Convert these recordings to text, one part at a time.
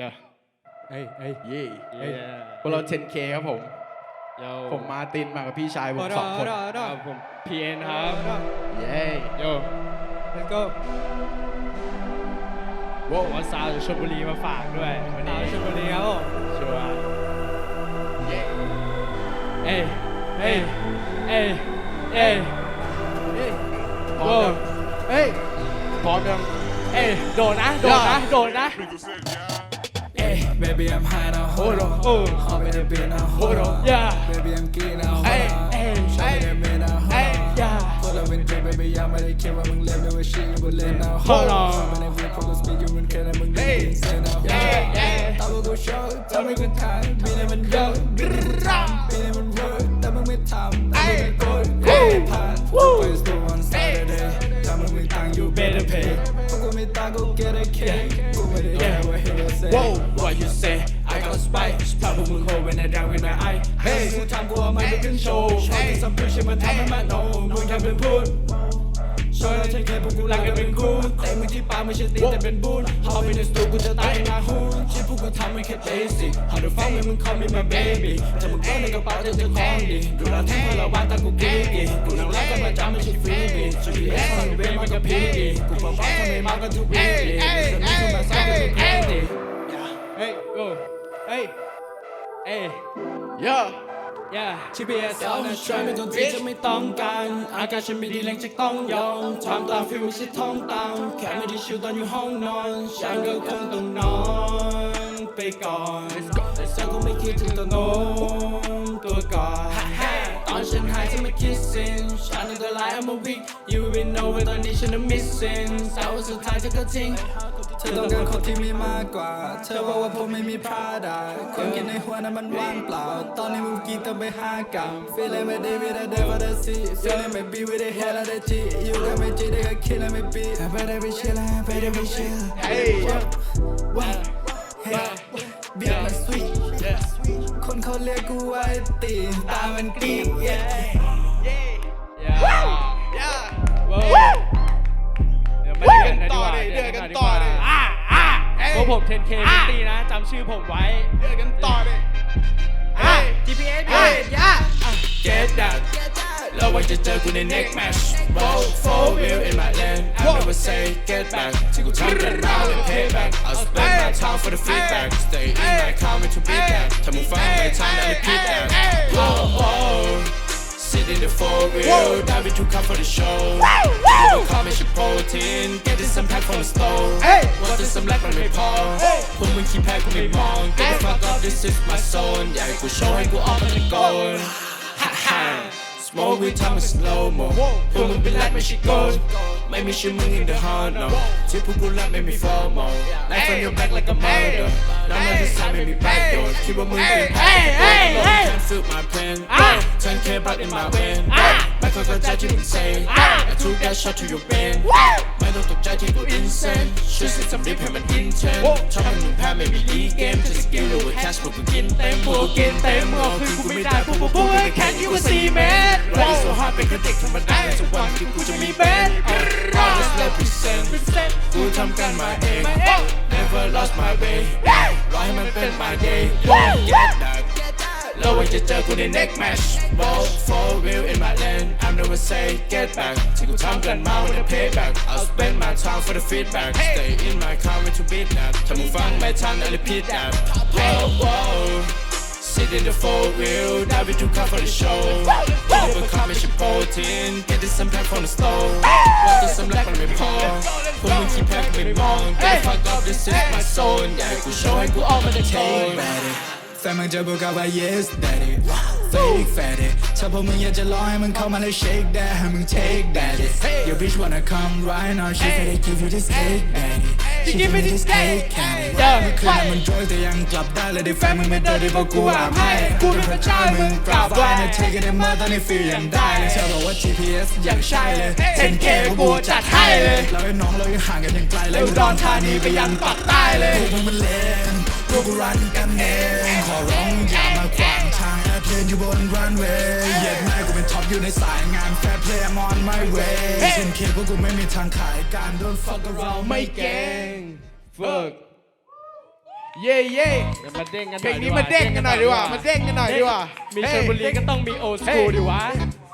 Yeah เอ้ยเอ้ย เย่ Yeah พวกเรา 10K ครับผม Yo ผมมาร์ตินมากับพี่ชายผมสองคนครับผม PN ครับ เย้ Yo let's go ผมว่าซาวจากชลบุรีมาฝากด้วยวันดานี้วชลบุรีครับผมชัวร์เย้เอ้ยเอ้ยเอ้ยเอ้ยพร้อมยังเฮ้ยพร้อมยัง เอ้ยโดดนะ โดดนะ โดดนะ Baby, I'm high now. Hold on. โอ้ Hop in the beat now. Hold on. Yeah Baby, I'm geek now. Hold Hey, on. hey, Show me hey, that beat now. Hold hey, on. yeah. Pull up in drink, baby, I'm ready to kill when มึงเล่นด้วยชีวิตบนเล่น now. Hold on. Hop in the beat, พวกเรา speak อยู่บนแค่นั้นมึงได้ Hey, ยินเสียง now. yeah, yeah. ตามพวกกู show ทำให้กูทำบีนี่มันเยอะบีนี่มันทำบีนี่มัน work แต่มึงไม่ทำแต่มึงไม่กดกูไม่ผ่าน Always do on Saturday ถ้ามึงมีตังค์ you better pay พวกกูมีตังค์กู get a cake กูไม่ได้ care what you say Whoa What you say I got spice พาพวกมึงโคเวนในดังเป็นไงไอ้ Hey กูทำกูเอามันไปขึ้นโชว์ชอบที่สัมผัสใช่มันทำให้มันโนมึงทำเป็นพูดช่วยเราใช้แค่พวกกูรักกันเป็นคู่แต่มึงที่ปากไม่ใช่ตีแต่เป็นบูนฮอปในสตูกูจะตายนาฮูนที่พวกกูทำไม่แค่ basic How the fuck มึง call me my baby จะมึงเก้ในกระเป๋าจะเจอของดีดูแลทั้งพวกเราบ้านตั้งกูกีกีกูนั่งรักกันประจำไม่ใช่ฟรีบี GPS ของเบนมันก็พีดีกูบอกว่าทำไมมากันทุกวีดีจะไม่ขึ้นมาซ้ำกันทุกวีดีเฮ้ยโอ้เฮ้ย เอ้ยเย่ yeah GPS เอาหน้าช่วยไม่ต้องที่จะไม่ต้องการอากาศฉันไม่ดีแรงจะต้องยอมทำตามฟิลไม่ใช่ท่องตามแค่ไม่ได้ชิวตอนอยู่ห้องนอนฉันก็คงต้องนอนไปก่อนแต่ฉันคงไม่คิดถึงตัวโน้มตัวก่อนตอน ฉันหายจะไม่ kissing ฉันอันตราย I'm a weak you will know ว่าตอนนี้ฉันน่ะ missing สาวสุดท้ายเธอก็ทิ้งเธอต้องการคนที่มีมากกว่า เธอบอกว่าผมไม่มีพราดาความคิดในหัวนั้นมันว่างเปล่า ตอนนี้มึงกินต้องไปห้ากรัม Feeling my day with a devil that see Feeling my beat with a hell of the G You got me G, they got kill me beat I better be chill, I better be chill Hey. What? Hey, เรียกกูว่าไอ้ตีตามันกรีด yeah yeah ย่าว้าวเดี๋ยวมาเดือดกันดีกว่าเดือดกันต่อดิอะอะเอ้ยพวกผม 10K พิตตี้นะจำชื่อผมไว้ เดือดกันต่อดิอะเฮ้ย GPS เฮ้ยย่า Get that แล้ววันจะเจอกูใน next match Ball for real in my land I never say get back ที่กูทำกันมาเป็น payback I'll spend my time for the feedback Stay in my comment to beat that ถ้ามึงฟังไม่ทัน I repeat that Oh oh Sit in the four wheel Dive into come for the show People call me shit protein Get this some pack from the store ว่าจะสำลักมันไม่พอพวกมึงขี้แพ้กูไม่มอง Get the fuck up this is my zone อยากให้กูโชว์ให้กูออกมาตะโกน Ha ha Smoke with time is slow mo พวกมึงเป็นแรดไม่ใช่โกนไม่มีชื่อมึง in the heart no ที่พวกกูรับไม่มี FOMO Life on your back like a murder น้องมันที่สายไม่มี back door คิดว่ามึงเป็นแพ้ Can't feel my pain 10k back in my vein ไม่เคยเข้าใจที่มึง say I took that shot to your brain ไม่ต้องตกใจที่กู insane ช่วยสิสำลีให้มัน intense ชอบให้มึงแพ้ไม่มีดีเกมจะสกิลหรือว่า cash พวกกูกินเต็มพวกกูกินเต็มเมื่อคืนกูไม่ได้พวกกูพูดแค่นี้ว่าสี่เมต เป็นแค่เด็กธรรมดาในสักวันที่กูจะมีเบน Always represent กูทำกันมาเอง Never lost my way รอให้มันเป็น my day Get that แล้ววันจะเจอกูใน next match Ball for real in my land I'm never say get back ที่กูทำกันมา with a payback I'll spend my time for the feedback Stay in my car to beat that ถ้ามึงฟังไม่ทัน I repeat that Whoa whoa Sit in the four wheel, dive into car for the show. People call me shit protein, get this some pack from the store. What this some black on me paw? Put me keep pack me mong. Get the fuck up, this is my zone. Yeah, กูโชว์ให้กูออกมาได้ทนแฟนมึงจะบอกกับว่า yes daddy fake fatty ถ้าพวกมึงอยากจะลองให้มึงเข้ามาแล้ว shake that ให้มึง take daddy your bitch wanna come right now she said they give you this cake daddy she give me this cake candy เมื่อคืนนั้นมันโดยแต่ยังกลับได้เลยได้แฟนมึงไม่ได้ได้บอกกูอาบให้กูเป็นพระเจ้าให้มึงกราบไหว้นะ take it in มาตอนนี้ feel ยังได้เลยเธอบอกว่า GPS ยังใช่เลย 10k กูจัดให้เลยเราไอ้น้องเรายังห่างกันยังไกลเลยอุดรธานีไปยันปักใต้เลยพวกมึงมันเลนพวกกูรันกันเองขอร้องอย่ามาขวางทางแอร์เพลนอยู่บนรันเวย์เหยียดแม่กูเป็นท็อป อยู่ในสายงานแฟร์เพลย์ I'm on my way 10k พวกกูไม่มีทางขายการ don't fuck around ไม่เก่ง fuck เย่เย่เดี๋ยวมาเด้งกันหเพน่ลอยงนี้มาเด้งกันหน่อยดีกว่ามาเด้งกันหน่อยดีกว่ามีเฮ้ชยลบุรีก็ต้องมีโอสกูดิวะ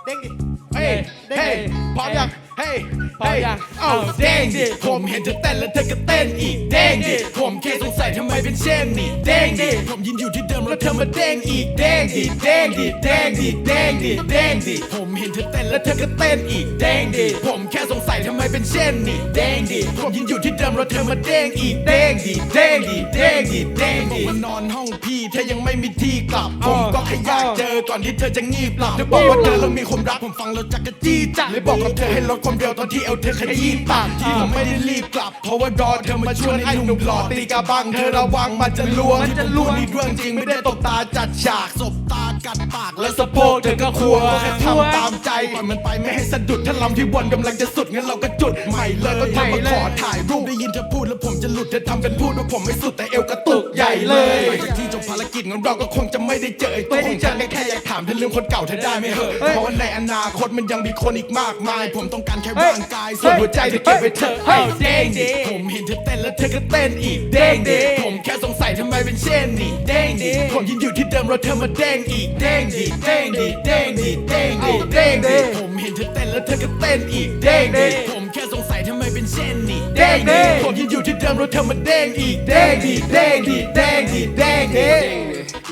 เด้งดิเฮ้ยเด้งเฮ้ยดิพร้อมยัง เฮ้ยพร้อมยังเอ้าเด้งดิผมเห็นเธอเต้นแล้วเธอก็เต้นอีกเด้งดิผมแค่สงสัยทำไมเป็นเช่นนี้เด้งดิผมยืนอยู่ที่เดิมแล้วเธอมาเด้งอีกเด้งดิเด้งดิเด้งดิเด้งดิเด้งดิผมเห็นเธอเต้นแล้วเธอก็เต้นอีกเด้งดิผมแค่สงสัยทำไมเป็นเช่นนี้เด้งดิผมยืนอยู่ที่เดิมแล้วเธอมาเด้งอีกเด้งดิเด้งดิเด้งดิเด้งดิผมมานอนห้องพี่เธอยังไม่มีที่กลับ ผมก็แค่อยากเจอก่อนที่เธอจะงีบหลับเธอบอกว่าเธอแล้วมีความรักผมฟังแล้วจักกะจี้จัดเลยบอกกับเธอให้ลดความเร็วตอนที่เอวเธอขยี้ปากที่ผมไม่ได้รีบกลับ เพราะว่ารอเธอมาชวนไอ้หนุ่มหล่อตีกาบังเธอระวังมันจะลวงมันจะลวงนี่เรื่องจริงไม่ได้ตบตาจัดฉากสบตากัดปากแล้วสะโพกเธอก็ควงก็แค่ทำตามใจปล่อยมันไปไม่ให้สะดุดถ้าลำที่วนกำลังจะสุดงั้นเราก็จุดใหม่เลยก็ทำมาขอถ่ายรูปได้ยินเธอพูดแล้วผมจะหลุดเธอทำเป็นพูดว่าผมไม่สุดแต่เอวกระตุก หญ่เลยหลังจากที่จบภารกิจงั้นเราก็คงจะไม่ได้เจอไอ้ตัวของฉันแค่อยากถามเธอลืมคนเก่าเธอได้ไหมเหอะเพราะว่าในอนาคตมันยังมีคนอีกมากมาย ผมต้องการแค่ร่างกายส่วนหัวใจเธอเก็บไว้เถอะเฮ้ยเด้งดิผมเห็นเธอเต้นแล้วเธอก็เต้นอีกเด้งดิผมแค่สงสัยทำไมเป็นเช่นนี้เด้งดิผมยืนอยู่ที่เดิมแล้วเธอมาเด้งอีกเด้งดิเด้งดิเด้งดิเด้งดิเด้งดิผมเห็นเธอเต้นแล้วเธอก็เต้นอีกเด้งดิผมแค่สงสัยทำไมเป็นเช่นนี้เด้งดิผมยืนอยู่ที่เดิมรถเธอมาเด้งอีกเด้งดีเด้งดีเด้งดีเด้งดิ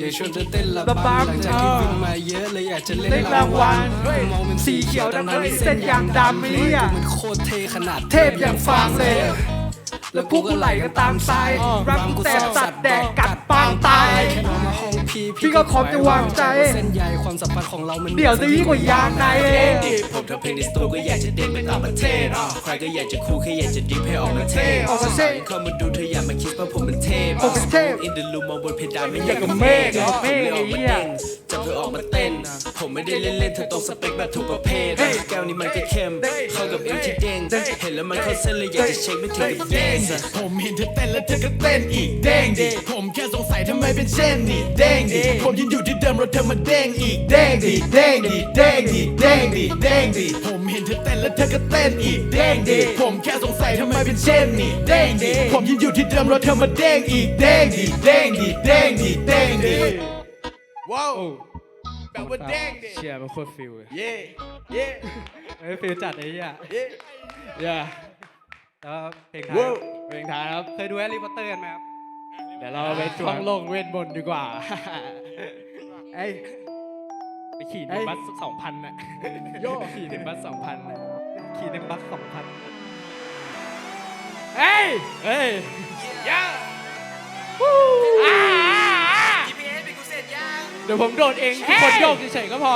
อยากชวนเธอเต้นละบำหลังจากที่วิ่งมาเยอะเลยอยากจะเล่นเล่นรางวัลมองเป็นสีเขียวตั้งดำเส้นยางดำไอ้เหี้ยมันโคตรเทขนาดเทพอย่างฟางเลย แล้วพวกกูไหลกันตามทรายรักกูแตกตัดแดกกัดปางตายแค่มองมาห้องพี่พี่ก็ขอบจะวางใจเส้นใยความสัมพันธ์ของเรามันเดี๋ยวจะยิ่งกว่ายางในเองผมทำเพลงในสตูก็อยากจะเด้งไปต่างประเทศอะใครก็อยากจะคู่แค่อยากจะดิฟให้ออกมาเท่ออกมาเท่เข้ามาดูเธออย่ามาคิดว่าผมเป็นเทพผมเป็นเทพอินเดลูมองบนเพดานไม่ออยากกยากักับบเมเมฆฆอะเมฆไอ้เหี้ยจับเธ อออกมาเต้น ผมไม่ได้เล่นเล่นๆเธอตรงสเปคแบบทุกประเภทแก้วนี้มันก็เข้มเข้ากับเอ็มที่เด้งเห็นแล้วมันเข้าเส้นเลยอยากจะเช็คไม่ถึงกับเด้งผมเห็นเธอเต้นแล้วเธอก็เต้นอีกเด้งดิผมแค่สงสัยทำไมเป็นเช่นนี้เด้งดิผมยืนอยู่ที่เดิมแล้วเธอมาเด้งอีกเด้งดิเด้งดิเด้งดิเด้งดิเด้งดิผมเห็นเธอเต้นแล้วเธอก็เต้นอีกเด้งดิผมแค่สงสัยทำไมเป็นเช่นนี้เด้งดิผมยืนอยู่ที่เดิมแล้วเธอมาเด้งอีกเด้งดิเด้งดิเด้งดิเด้งดิว้าวแบบว่าเด้งดิ เชียร์มันโคตรฟิลเลยเย่เย่เอ้ยฟิลจัดไอ้เหี้ยเย่ อย่าแล้วเพลงไทยว้าวเพลงท้ายครับ เคยดูแฮร์รี่พอตเตอร์กันไหมครับ เดี๋ยวเราไปท่องโลกเวทมนต์ดีกว่าเอ้ย ไปขี่ในเอ้ย บัสสองพันน่ะโยขี่ในบัสสองพันน่ะขี่ในบัสสองพันเฮ้ยเฮ้ยย่า อ่าอ่าเดี๋ยวผมโดดเองทุกคนโยกเฉยๆก็พอ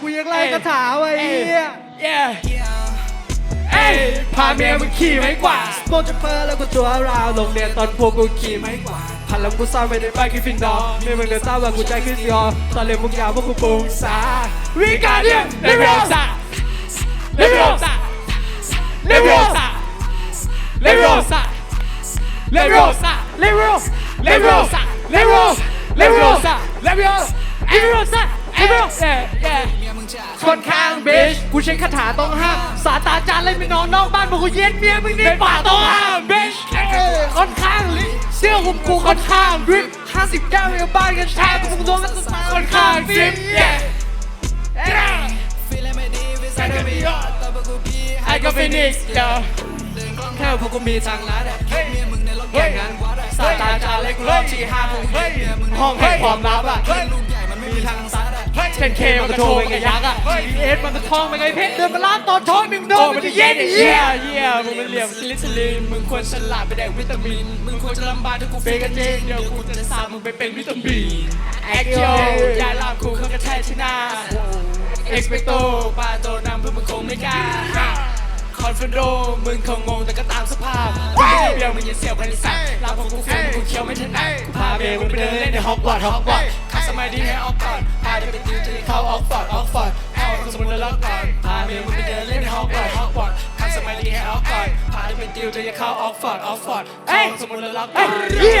กูยังไล่กระถาไว้ไอ้เหี้ยเย้เอ้ยพาเมียมึงขี่ไม้กวาดโปรจะเฟอร์แล้วก็ตัวราวโรงเรียนตอนพวกกูขี่ไม้กวาดพันแล้วกูซ่อนไว้ในบ้านคิฟฟินดอร์ไม่มึงเลยทราบว่ากูใจขึ้นยอตอนเรียนพวกยาวพวกกูปรุงสาวิกาเดียนเลเวลซ่าเลเวลซ่าเลเวลซ่าเลเวลซ่าเลเวลซ่าเลเวลเลเวลซ่าเลเวลเลเวลซ่าเลเวลเลเวลซ่า เลเวลเย้เย้คนข้างเบชกูใช้คาถาต้องห้ามสาตาจารย์เลยไม่นอนนอกบ้านบอกกูเย็นเมียมึงในป่าต้องห้ามเบชคนข้างลิเสื้อคุมกูคนข้างดริปห้าสิบเก้าเอวบ้านกันแทบกูโดนกันคนข้างดริปเย้ I got Phoenix เดี๋ยวแค่พวกกูมีทางลัดอะแค่เมียมึงในรถแข่งงานวัด อะสาตาจาเล็กรอบที่ห้าคงเฮ้ยห้องให้ความลับอะลูกใหญ่มันไม่มีทางซัดอะเป็นเคมันก็โทรไปไงยักษ์อะเอสมันจะทองไปไงเพชรเดินมาล้านตอนช้อนมึงโดโอ้นมัมันนจะจะเย็เย็นนเยี่เยี่ยยเยี่ยมึงมันเหลี่ยมซิลิซิลินมึงควรฉลาดไปแดกวิตามินมึงควรจะลำบากถ้ากูเฟกันจริงเดี๋ยวกูจะสาบมึงไปเป็นวิตามินแอคโยยาลามคูเขากระแทกที่หน้าเอ็กซ์เปโตปาโตนำเพื่อมึงคงไม่กล้า คอนเฟนโด มึงคงงงแต่ก็ตามสภาพกูไม่ได้เบี้ยวมึงยังเสียวกันในสัตว์ลาของกูเฟี้ยวมึงกูเคี้ยวไม่ถนัดกูพาเมย์มึงไปเดินเล่นในฮอกวอตส์ฮอกวอตส์ขับสมัยดีให้ออกก่อนพาเธอไปติวจะได้เข้าออกฟอร์ดออกฟอร์ดเข้าสมุนแล้วล็อกก่อนพาเมย์มึงไปเดินเล่นในฮอกวอตส์ฮอกวอตส์ขับสมัยดีให้ออกก่อนพาเธอไปติวจะได้เข้าออกฟอร์ดออกฟอร์ดเข้าสมุนแล้วล็อกก่อนเฮีย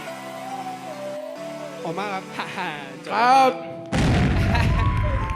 มากครับ ครับ